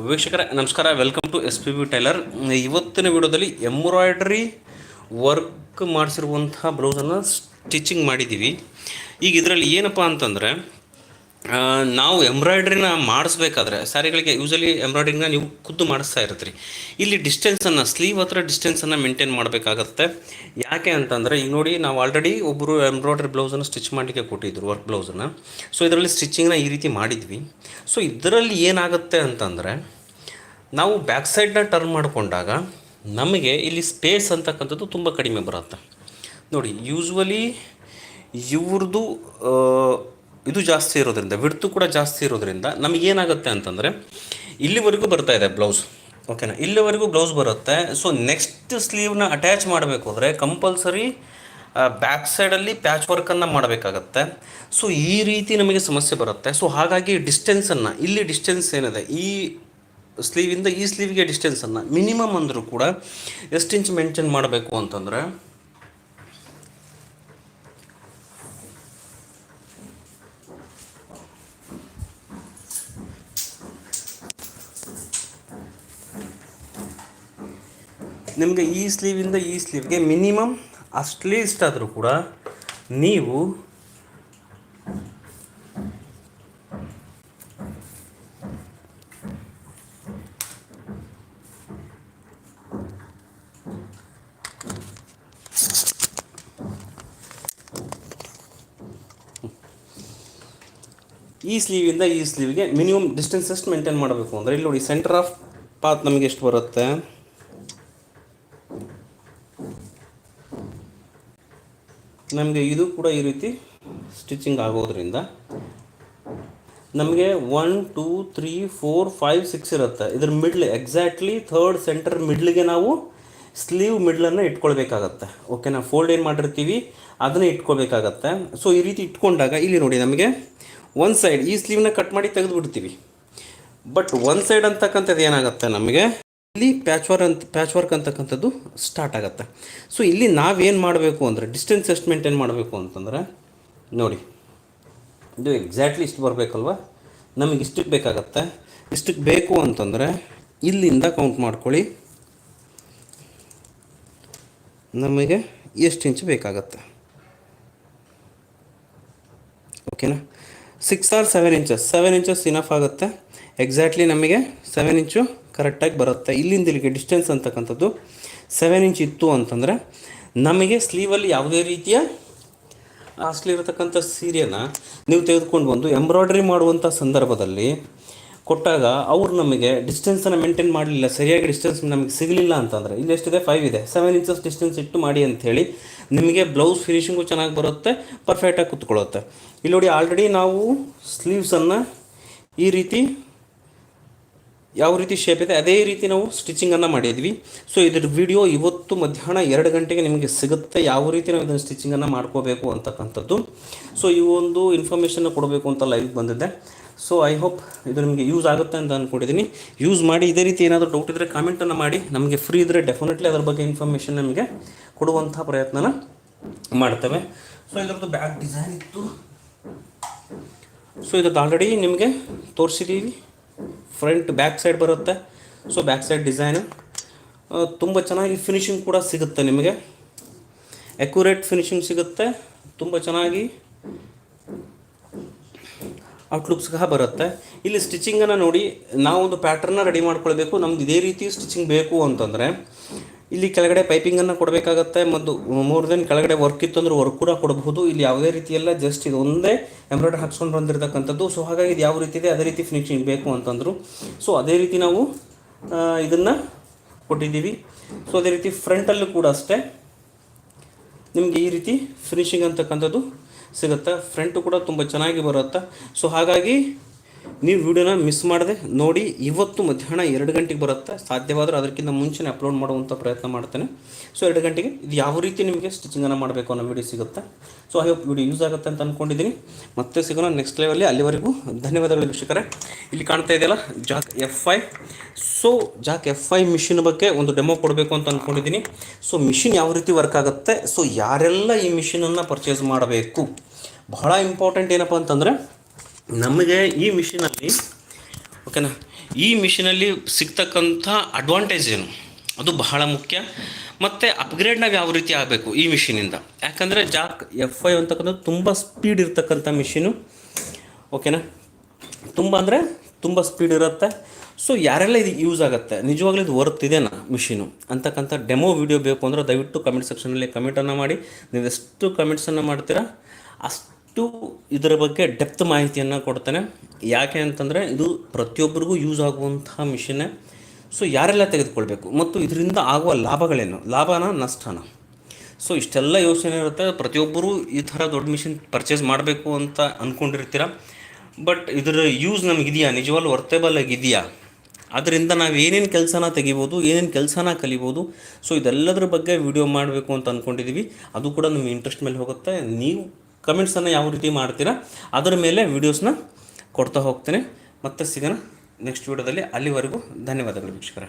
ವೀಕ್ಷಕರ, ನಮಸ್ಕಾರ. Welcome to S P B tailor ಇವತ್ತಿನ ವಿಡಿಯೋದಲ್ಲಿ ಎಂಬ್ರಾಯ್ಡ್ರಿ ವರ್ಕ್ ಮಾಡಿಸಿರುವಂತಹ ಬ್ಲೌಸನ್ನು ಸ್ಟಿಚಿಂಗ್ ಮಾಡಿದ್ದೀವಿ. ಈಗ ಇದರಲ್ಲಿ ಏನಪ್ಪ ಅಂತಂದರೆ ನಾವು ಎಂಬ್ರಾಯ್ಡ್ರಿನ ಮಾಡಿಸ್ಬೇಕಾದ್ರೆ ಸ್ಯಾರಿಗಳಿಗೆ ಯೂಸಲಿ ಎಂಬ್ರಾಯ್ಡ್ರಿಂಗ್ನ ನೀವು ಖುದ್ದು ಮಾಡಿಸ್ತಾ ಇರ್ತೀರಿ. ಇಲ್ಲಿ ಡಿಸ್ಟೆನ್ಸನ್ನು ಸ್ಲೀವ್ ಹತ್ರ ಡಿಸ್ಟೆನ್ಸನ್ನು ಮೇಂಟೈನ್ ಮಾಡಬೇಕಾಗತ್ತೆ. ಯಾಕೆ ಅಂತಂದರೆ, ಈಗ ನೋಡಿ, ನಾವು ಆಲ್ರೆಡಿ ಒಬ್ಬರು ಎಂಬ್ರಾಯ್ಡ್ರಿ ಬ್ಲೌಸನ್ನು ಸ್ಟಿಚ್ ಮಾಡಲಿಕ್ಕೆ ಕೊಟ್ಟಿದ್ರು ವರ್ಕ್ ಬ್ಲೌಸನ್ನು ಸೊ ಇದರಲ್ಲಿ ಸ್ಟಿಚಿಂಗ್ನ ಈ ರೀತಿ ಮಾಡಿದ್ವಿ. ಸೊ ಇದರಲ್ಲಿ ಏನಾಗುತ್ತೆ ಅಂತಂದರೆ, ನಾವು ಬ್ಯಾಕ್ ಸೈಡ್ನ ಟರ್ನ್ ಮಾಡಿಕೊಂಡಾಗ ನಮಗೆ ಇಲ್ಲಿ ಸ್ಪೇಸ್ ಅಂತಕ್ಕಂಥದ್ದು ತುಂಬ ಕಡಿಮೆ ಬರುತ್ತೆ. ನೋಡಿ ಯೂಶ್ವಲಿ ಇವ್ರದ್ದು ಇದು ಜಾಸ್ತಿ ಇರೋದ್ರಿಂದ, ವಿಡ್ತು ಕೂಡ ಜಾಸ್ತಿ ಇರೋದ್ರಿಂದ ನಮಗೇನಾಗುತ್ತೆ ಅಂತಂದರೆ, ಇಲ್ಲಿವರೆಗೂ ಬರ್ತಾ ಇದೆ ಬ್ಲೌಸ್ ಓಕೆನಾ ಇಲ್ಲಿವರೆಗೂ ಬ್ಲೌಸ್ ಬರುತ್ತೆ. ಸೊ ನೆಕ್ಸ್ಟ್ ಸ್ಲೀವ್ನ ಅಟ್ಯಾಚ್ ಮಾಡಬೇಕು ಅಂದರೆ ಕಂಪಲ್ಸರಿ ಬ್ಯಾಕ್ ಸೈಡಲ್ಲಿ ಪ್ಯಾಚ್ ವರ್ಕನ್ನು ಮಾಡಬೇಕಾಗತ್ತೆ. ಸೊ ಈ ರೀತಿ ನಮಗೆ ಸಮಸ್ಯೆ ಬರುತ್ತೆ. ಸೊ ಹಾಗಾಗಿ ಡಿಸ್ಟೆನ್ಸನ್ನು ಇಲ್ಲಿ ಡಿಸ್ಟೆನ್ಸ್ ಏನಿದೆ, ಈ ಸ್ಲೀವಿಂದ ಈ ಸ್ಲೀವ್ಗೆ ಡಿಸ್ಟೆನ್ಸನ್ನು ಮಿನಿಮಮ್ ಅಂದರೂ ಕೂಡ ಎಷ್ಟು ಇಂಚ್ ಮೆನ್ಷನ್ ಮಾಡಬೇಕು ಅಂತಂದರೆ ನಿಮಗೆ ಈ ಸ್ಲೀವಿಂದ ಈ ಸ್ಲೀವ್ಗೆ ಮಿನಿಮಮ್ ಅಟ್ಲೀಸ್ಟ್ ಆದರೂ ಕೂಡ ನೀವು ಈ ಸ್ಲೀವಿಂದ ಈ ಸ್ಲೀವ್ಗೆ ಮಿನಿಮಮ್ ಡಿಸ್ಟೆನ್ಸ್ ಎಷ್ಟು ಮೇಂಟೈನ್ ಮಾಡಬೇಕು. ಅಂದರೆ ಇಲ್ಲಿ ನೋಡಿ ಸೆಂಟರ್ ಆಫ್ ಪಾತ್ ನಮಗೆ ಎಷ್ಟು ಬರುತ್ತೆ? ನಮಗೆ ಇದು ಕೂಡ ಈ ರೀತಿ ಸ್ಟಿಚಿಂಗ್ ಆಗೋದ್ರಿಂದ ನಮಗೆ one two three four five six ಇರುತ್ತೆ. ಇದ್ರ ಮಿಡ್ಲ್ ಎಕ್ಸಾಕ್ಟ್ಲಿ ಥರ್ಡ್ ಸೆಂಟರ್ ಮಿಡ್ಲಿಗೆ ನಾವು ಸ್ಲೀವ್ ಮಿಡ್ಲನ್ನು ಇಟ್ಕೊಳ್ಬೇಕಾಗತ್ತೆ. ಓಕೆನಾ ಫೋಲ್ಡ್ ಏನು ಮಾಡಿರ್ತೀವಿ, ಅದನ್ನೇ ಇಟ್ಕೊಳ್ಬೇಕಾಗತ್ತೆ. ಸೊ ಈ ರೀತಿ ಇಟ್ಕೊಂಡಾಗ, ಇಲ್ಲಿ ನೋಡಿ ನಮಗೆ ಒಂದು ಸೈಡ್ ಈ ಸ್ಲೀವ್ನ ಕಟ್ ಮಾಡಿ ತೆಗೆದು ಬಿಡ್ತೀವಿ ಬಟ್ ಒಂದು ಸೈಡ್ ಅಂತಕ್ಕಂಥದ್ದು ಏನಾಗುತ್ತೆ ನಮಗೆ? ಇಲ್ಲಿ ಪ್ಯಾಚ್ ವರ್ಕ್ ಅಂತ ಪ್ಯಾಚ್ ವರ್ಕ್ ಅಂತಕ್ಕಂಥದ್ದು ಸ್ಟಾರ್ಟ್ ಆಗುತ್ತೆ. ಸೊ ಇಲ್ಲಿ ನಾವೇನು ಮಾಡಬೇಕು ಅಂದರೆ ಡಿಸ್ಟೆನ್ಸ್ ಎಷ್ಟು ಮೇಂಟೈನ್ ಮಾಡಬೇಕು ಅಂತಂದರೆ, ನೋಡಿ, ಇದು ಎಕ್ಸಾಕ್ಟ್ಲಿ ಇಷ್ಟು ಬರಬೇಕಲ್ವ? ನಮಗೆ ಇಷ್ಟಕ್ಕೆ ಬೇಕಾಗತ್ತೆ. ಇಷ್ಟಕ್ಕೆ ಬೇಕು ಅಂತಂದರೆ, ಇಲ್ಲಿಂದ ಕೌಂಟ್ ಮಾಡ್ಕೊಳ್ಳಿ. ನಮಗೆ ಎಷ್ಟು ಇಂಚ್ ಬೇಕಾಗತ್ತೆ? ಓಕೆನಾ six or seven inches seven inches enough ಆಗುತ್ತೆ. ಎಕ್ಸಾಕ್ಟ್ಲಿ ನಮಗೆ ಸೆವೆನ್ ಇಂಚು ಕರೆಕ್ಟಾಗಿ ಬರುತ್ತೆ. ಇಲ್ಲಿಂದ ಇಲ್ಲಿಗೆ ಡಿಸ್ಟೆನ್ಸ್ ಅಂತಕ್ಕಂಥದ್ದು ಸೆವೆನ್ ಇಂಚ್ ಇತ್ತು ಅಂತಂದರೆ ನಮಗೆ ಸ್ಲೀವಲ್ಲಿ ಯಾವುದೇ ರೀತಿಯ ಕಾಸ್ಟ್ಲಿ ಇರತಕ್ಕಂಥ ಸೀರೆನ ನೀವು ತೆಗೆದುಕೊಂಡು ಬಂದು ಎಂಬ್ರಾಯ್ಡ್ರಿ ಮಾಡುವಂಥ ಸಂದರ್ಭದಲ್ಲಿ ಕೊಟ್ಟಾಗ ಅವ್ರು ನಮಗೆ ಡಿಸ್ಟೆನ್ಸನ್ನು ಮೇಂಟೈನ್ ಮಾಡಲಿಲ್ಲ. ಸರಿಯಾಗಿ ಡಿಸ್ಟೆನ್ಸ್ ನಮಗೆ ಸಿಗಲಿಲ್ಲ ಅಂತಂದರೆ, ಇಲ್ಲಿ ಎಷ್ಟಿದೆ? ಫೈವ್ ಇದೆ. ಸೆವೆನ್ ಇಂಚಸ್ ಡಿಸ್ಟೆನ್ಸ್ ಇಟ್ಟು ಮಾಡಿ ಅಂಥೇಳಿ ನಿಮಗೆ ಬ್ಲೌಸ್ ಫಿನಿಷಿಂಗು ಚೆನ್ನಾಗಿ ಬರುತ್ತೆ ಪರ್ಫೆಕ್ಟಾಗಿ ಕುತ್ಕೊಳ್ಳುತ್ತೆ. ಇಲ್ಲಿ ನೋಡಿ ಆಲ್ರೆಡಿ ನಾವು ಸ್ಲೀವ್ಸನ್ನು ಈ ರೀತಿ ಯಾವ ರೀತಿ ಶೇಪ್ ಇದೆ, ಅದೇ ರೀತಿ ನಾವು ಸ್ಟಿಚಿಂಗನ್ನು ಮಾಡಿದ್ವಿ. ಸೊ ಇದ್ರ ವಿಡಿಯೋ ಇವತ್ತು ಮಧ್ಯಾಹ್ನ ಎರಡು ಗಂಟೆಗೆ ನಿಮಗೆ ಸಿಗುತ್ತೆ. ಯಾವ ರೀತಿ ನಾವು ಇದನ್ನು ಸ್ಟಿಚಿಂಗನ್ನು ಮಾಡ್ಕೋಬೇಕು ಅಂತಕ್ಕಂಥದ್ದು. ಸೊ ಈ ಒಂದು ಇನ್ಫಾರ್ಮೇಷನ್ನ ಕೊಡಬೇಕು ಅಂತ ಲೈವ್ ಬಂದಿದ್ದೆ. ಸೊ ಐ ಹೋಪ್ ಇದು ನಿಮಗೆ ಯೂಸ್ ಆಗುತ್ತೆ ಅಂತ ಅಂದ್ಕೊಂಡಿದ್ದೀನಿ ಯೂಸ್ ಮಾಡಿ ಇದೇ ರೀತಿ ಏನಾದರೂ ಡೌಟ್ ಇದ್ದರೆ ಕಾಮೆಂಟನ್ನು ಮಾಡಿ. ನಮಗೆ ಫ್ರೀ ಇದ್ದರೆ ಡೆಫಿನೆಟ್ಲಿ ಅದ್ರ ಬಗ್ಗೆ ಇನ್ಫಾರ್ಮೇಷನ್ ನಿಮಗೆ ಕೊಡುವಂಥ ಪ್ರಯತ್ನನ ಮಾಡ್ತೇವೆ. ಸೊ ಇದರದ್ದು ಬ್ಯಾಕ್ ಡಿಸೈನ್ ಇತ್ತು. ಸೊ ಇದ್ರದ್ದು ಆಲ್ರೆಡಿ ನಿಮಗೆ ತೋರಿಸಿದ್ದೀವಿ ಫ್ರಂಟ್ ಬ್ಯಾಕ್ ಸೈಡ್ ಬರುತ್ತೆ. ಸೊ ಬ್ಯಾಕ್ ಸೈಡ್ ಡಿಸೈನು ತುಂಬ ಚೆನ್ನಾಗಿ ಫಿನಿಶಿಂಗ್ ಕೂಡ ಸಿಗುತ್ತೆ ನಿಮಗೆ. ಅಕ್ಯುರೇಟ್ ಫಿನಿಶಿಂಗ್ ಸಿಗುತ್ತೆ. ತುಂಬ ಚೆನ್ನಾಗಿ ಔಟ್ಲುಕ್ ಸಹ ಬರುತ್ತೆ. ಇಲ್ಲಿ ಸ್ಟಿಚಿಂಗನ್ನು ನೋಡಿ ನಾವೊಂದು ಪ್ಯಾಟ್ರನ್ನ ರೆಡಿ ಮಾಡ್ಕೊಳ್ಬೇಕು. ನಮ್ಗೆ ಇದೇ ರೀತಿ ಸ್ಟಿಚಿಂಗ್ ಬೇಕು ಅಂತಂದರೆ ಇಲ್ಲಿ ಕೆಳಗಡೆ ಪೈಪಿಂಗನ್ನು ಕೊಡಬೇಕಾಗತ್ತೆ, ಮತ್ತು ಮೂರು ದಿನ ಕೆಳಗಡೆ ವರ್ಕ್ ಇತ್ತು ಅಂದ್ರೆ ವರ್ಕ್ ಕೂಡ ಕೊಡಬಹುದು. ಇಲ್ಲಿ ಯಾವುದೇ ರೀತಿಯೆಲ್ಲ ಜಸ್ಟ್ ಇದು ಒಂದೇ ಎಂಬ್ರಾಯ್ಡ್ರಿ ಹಾಕ್ಸ್ಕೊಂಡು ಬಂದಿರತಕ್ಕಂಥದ್ದು. ಸೊ ಹಾಗಾಗಿ ಇದು ಯಾವ ರೀತಿ ಇದೆ, ಅದೇ ರೀತಿ ಫಿನಿಶಿಂಗ್ ಬೇಕು ಅಂತಂದರು. ಸೊ ಅದೇ ರೀತಿ ನಾವು ಇದನ್ನು ಕೊಟ್ಟಿದ್ದೀವಿ. ಸೊ ಅದೇ ರೀತಿ ಫ್ರಂಟಲ್ಲೂ ಕೂಡ ಅಷ್ಟೇ. ನಿಮಗೆ ಈ ರೀತಿ ಫಿನಿಶಿಂಗ್ ಅಂತಕ್ಕಂಥದ್ದು ಸಿಗುತ್ತೆ? ಫ್ರಂಟು ಕೂಡ ತುಂಬ ಚೆನ್ನಾಗಿ ಬರುತ್ತೆ? ಸೊ ಹಾಗಾಗಿ ನೀವು ವಿಡಿಯೋನ ಮಿಸ್ ಮಾಡದೆ ನೋಡಿ, ಇವತ್ತು ಮಧ್ಯಾಹ್ನ ಎರಡು ಗಂಟೆಗೆ ಬರುತ್ತೆ. ಸಾಧ್ಯವಾದರೆ ಅದಕ್ಕಿಂತ ಮುಂಚೆನೇ ಅಪ್ಲೋಡ್ ಮಾಡುವಂಥ ಪ್ರಯತ್ನ ಮಾಡ್ತೇನೆ. ಸೊ ಎರಡು ಗಂಟೆಗೆ ಇದು ಯಾವ ರೀತಿ ನಿಮಗೆ ಸ್ಟಿಚಿಂಗನ್ನು ಮಾಡಬೇಕು ಅನ್ನೋ ವಿಡಿಯೋ ಸಿಗುತ್ತೆ. So I hope video use ಆಗುತ್ತೆ ಅಂತ ಅಂದ್ಕೊಂಡಿದ್ದೀನಿ ಮತ್ತೆ ಸಿಗೋಣ ನೆಕ್ಸ್ಟ್ ಲೆವೆಲ್ಲಿ ಅಲ್ಲಿವರೆಗೂ ಧನ್ಯವಾದಗಳು ವೀಕ್ಷಕರೇ. ಇಲ್ಲಿ ಕಾಣ್ತಾ ಇದೆಯಲ್ಲ Jack F I so Jack F I machine ಬಗ್ಗೆ ಒಂದು ಡೆಮೋ ಕೊಡಬೇಕು ಅಂತ ಅಂದ್ಕೊಂಡಿದ್ದೀನಿ ಸೊ ಮಿಷಿನ್ ಯಾವ ರೀತಿ ವರ್ಕ್ ಆಗುತ್ತೆ? ಸೊ ಯಾರೆಲ್ಲ ಈ ಮಿಷಿನನ್ನು ಪರ್ಚೇಸ್ ಮಾಡಬೇಕು? ಬಹಳ ಇಂಪಾರ್ಟೆಂಟ್ ಏನಪ್ಪ ಅಂತಂದರೆ ನಮಗೆ ಈ ಮಿಷಿನಲ್ಲಿ ಓಕೆನಾ ಈ ಮಿಷಿನಲ್ಲಿ ಸಿಗ್ತಕ್ಕಂಥ ಅಡ್ವಾಂಟೇಜ್ ಏನು? ಅದು ಬಹಳ ಮುಖ್ಯ. ಮತ್ತು ಅಪ್ಗ್ರೇಡ್ ನಾವು ಯಾವ ರೀತಿ ಆಗಬೇಕು ಈ ಮಿಷಿನಿಂದ ಯಾಕಂದರೆ ಜಾಕ್ ಎಫ್ ಐ ಅಂತಕ್ಕಂಥದ್ದು ತುಂಬ ಸ್ಪೀಡ್ ಇರ್ತಕ್ಕಂಥ ಮಿಷಿನು ಓಕೆನಾ ತುಂಬ ಅಂದರೆ ತುಂಬ ಸ್ಪೀಡ್ ಇರುತ್ತೆ. ಸೊ ಯಾರೆಲ್ಲ ಇದು ಯೂಸ್ ಆಗುತ್ತೆ? ನಿಜವಾಗ್ಲೂ ಇದು ವರ್ತ್ ಇದೆನಾ ಮಿಷಿನು ಅಂತಕ್ಕಂಥ ಡೆಮೋ ವಿಡಿಯೋ ಬೇಕು ಅಂದರೆ ದಯವಿಟ್ಟು ಕಮೆಂಟ್ ಸೆಕ್ಷನಲ್ಲಿ ಕಮೆಂಟನ್ನು ಮಾಡಿ. ನೀವು ಎಷ್ಟು ಕಮೆಂಟ್ಸನ್ನು ಮಾಡ್ತೀರಾ, ಅಷ್ಟು ಇದರ ಬಗ್ಗೆ ಡೆಪ್ತ್ ಮಾಹಿತಿಯನ್ನು ಕೊಡ್ತೇನೆ. ಯಾಕೆ ಅಂತಂದರೆ ಇದು ಪ್ರತಿಯೊಬ್ಬರಿಗೂ ಯೂಸ್ ಆಗುವಂತಹ ಮಿಷಿನ್ನೇ ಸೊ ಯಾರೆಲ್ಲ ತೆಗೆದುಕೊಳ್ಬೇಕು? ಮತ್ತು ಇದರಿಂದ ಆಗುವ ಲಾಭಗಳೇನು? ಲಾಭನ ನಷ್ಟನ? ಸೊ ಇಷ್ಟೆಲ್ಲ ಯೋಚನೆ ಇರುತ್ತೆ. ಪ್ರತಿಯೊಬ್ಬರು ಈ ಥರ ದೊಡ್ಡ ಮಿಷಿನ್ ಪರ್ಚೇಸ್ ಮಾಡಬೇಕು ಅಂತ ಅಂದ್ಕೊಂಡಿರ್ತೀರ ಬಟ್ ಇದರ ಯೂಸ್ ನಮಗಿದೆಯಾ ನಿಜವಾಗ್ಲೂ ವರ್ತೇಬಲ್ ಆಗಿದೆಯಾ ಅದರಿಂದ ನಾವು ಏನೇನು ಕೆಲಸನ ತೆಗಿಬೋದು, ಏನೇನು ಕೆಲಸನ ಕಲಿಬೋದು ಸೊ ಇದೆಲ್ಲದರ ಬಗ್ಗೆ ವಿಡಿಯೋ ಮಾಡಬೇಕು ಅಂತ ಅಂದ್ಕೊಂಡಿದ್ದೀವಿ ಅದು ಕೂಡ ನಿಮ್ಮ ಇಂಟ್ರೆಸ್ಟ್ ಮೇಲೆ ಹೋಗುತ್ತೆ. ನೀವು ಕಮೆಂಟ್ಸನ್ನು ಯಾವ ರೀತಿ ಮಾಡ್ತೀರಾ, ಅದರ ಮೇಲೆ ವೀಡಿಯೋಸ್ನ ಕೊಡ್ತಾ ಹೋಗ್ತೇನೆ. ಮತ್ತೆ ಸಿಗೋಣ ನೆಕ್ಸ್ಟ್ ವೀಡಿಯೋದಲ್ಲಿ ಅಲ್ಲಿವರೆಗೂ ಧನ್ಯವಾದಗಳು ವೀಕ್ಷಕರೇ.